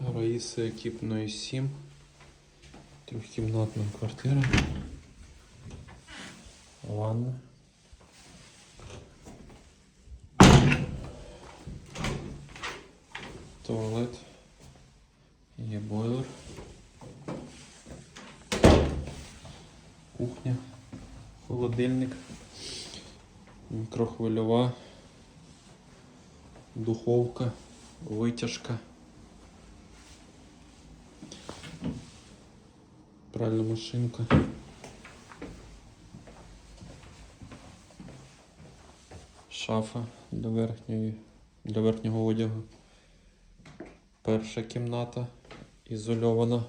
Раїси екіпної 7. Трьохкімнатна квартира. Ванна. Туалет. Є бойлер. Кухня. Холодильник. Мікрохвильова. Духовка. Витяжка. Пральна машинка. Шафа для верхньої, для верхнього одягу. Перша кімната ізольована.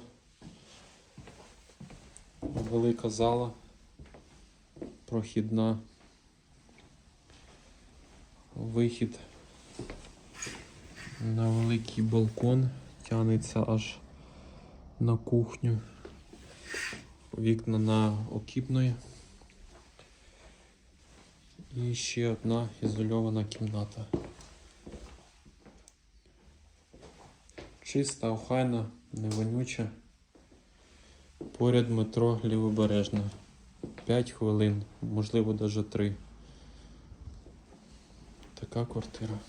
Велика зала. Прохідна. Вихід на великий балкон. Тягнеться аж на кухню. Вікна на окіпної. І ще одна ізольована кімната. Чиста, охайна, не вонюча. Поряд метро лівобережне. 5 хвилин, можливо, навіть 3. Така квартира.